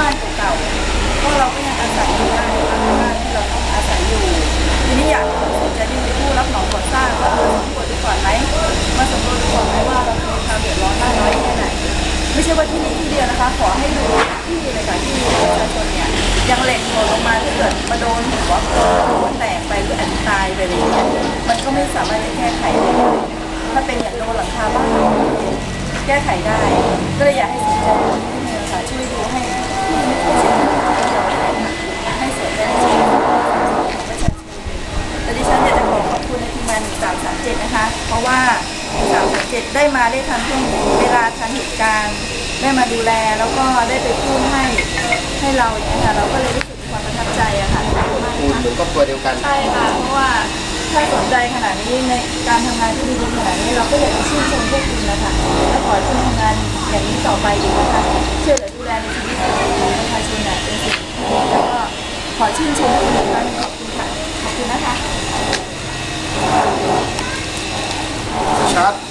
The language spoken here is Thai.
เราก็ยังอาศัยอยู่บ้านบ้านที่เราต้องอาศัยอยู่ทีนี้อยากจะยื่นผู้รับเหมาก่อสร้างว่าเออสำรวจดูก่อนไหมมาสำรวจดูก่อนไหมว่าเรามีความเดือดร้อนมากน้อยแค่ไหนไม่ใช่ว่าที่นี่ที่เดียวนะคะ ขอให้ดูที่เลยค่ะที่ประชาชนเนี่ยยังเหล็กหล่นลงมาถ้าเกิดมาโดนหัวหัวแตกไปหรืออาจจะตายไปอะไรอย่างเงี้ยมันก็ไม่สามารถจะแก้ไขได้ถ้าเป็นอย่างโดนหลังคาบ้านเราแก้ไขได้ ก็เลยอยากให้สนใจ อบคุณในทีมงาน1337นะคะ เพราะว่า1337ได้มาได้ทันช่วงเวลาทันเหตุการณ์ ได้มาดูแลแล้วก็ได้ไปพูดให้ให้เราอย่างเงี้ยค่ะเราก็เลยรู้สึกมีความประทับใจอะค่ะขอบคุณมากอืมค่ะเหมือนครอบครัวเดียวกัน ใช่ค่ะเพราะว่าถ้าสนใจขนาดนี้ในการทำงานที่ดีๆขนาดนี้เราก็อยากจะชื่นชมพวกคุณนะคะและขอให้คุณทำงานอย่างนี้ต่อไปดีนะคะช่วยเหลือดูแลในชีวิตของประชาชนเนี่ยเป็นสิ่งที่ดีแล้วก็ขอชื่นชมคุณอีกครั้ง ข